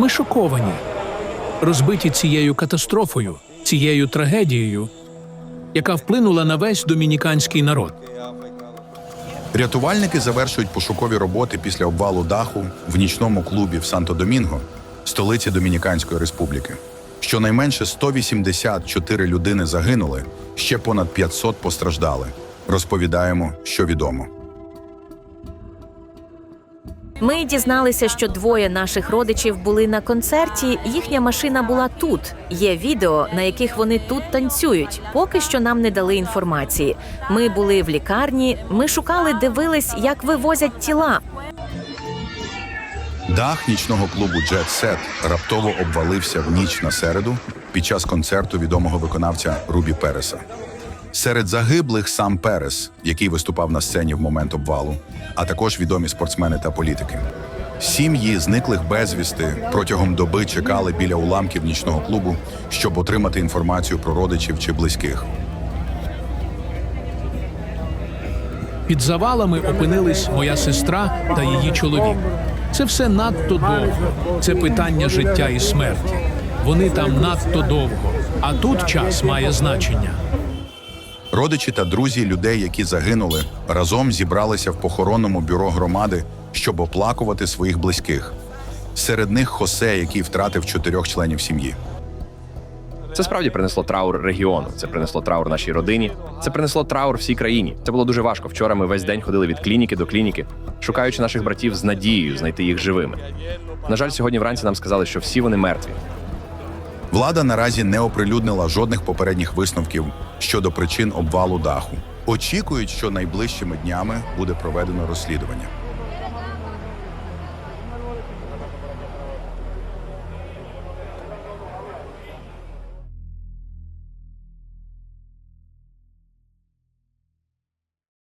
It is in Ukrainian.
Ми шоковані, розбиті цією катастрофою, цією трагедією, яка вплинула на весь домініканський народ. Рятувальники завершують пошукові роботи після обвалу даху в нічному клубі в Санто-Домінго, столиці Домініканської республіки. Щонайменше 184 людини загинули, ще понад 500 постраждали. Розповідаємо, що відомо. Ми дізналися, що двоє наших родичів були на концерті. Їхня машина була тут. Є відео, на яких вони тут танцюють. Поки що нам не дали інформації. Ми були в лікарні. Ми шукали, дивились, як вивозять тіла. Дах нічного клубу Jet Set раптово обвалився в ніч на середу під час концерту відомого виконавця Рубі Переса. Серед загиблих сам Перес, який виступав на сцені в момент обвалу, а також відомі спортсмени та політики. Сім'ї зниклих безвісти протягом доби чекали біля уламків нічного клубу, щоб отримати інформацію про родичів чи близьких. Під завалами опинились моя сестра та її чоловік. Це все надто довго. Це питання життя і смерті. Вони там надто довго, а тут час має значення. Родичі та друзі людей, які загинули, разом зібралися в похоронному бюро громади, щоб оплакувати своїх близьких. Серед них Хосе, який втратив чотирьох членів сім'ї. Це справді принесло траур регіону. Це принесло траур нашій родині. Це принесло траур всій країні. Це було дуже важко. Вчора ми весь день ходили від клініки до клініки, шукаючи наших братів з надією знайти їх живими. На жаль, сьогодні вранці нам сказали, що всі вони мертві. Влада наразі не оприлюднила жодних попередніх висновків щодо причин обвалу даху. Очікують, що найближчими днями буде проведено розслідування.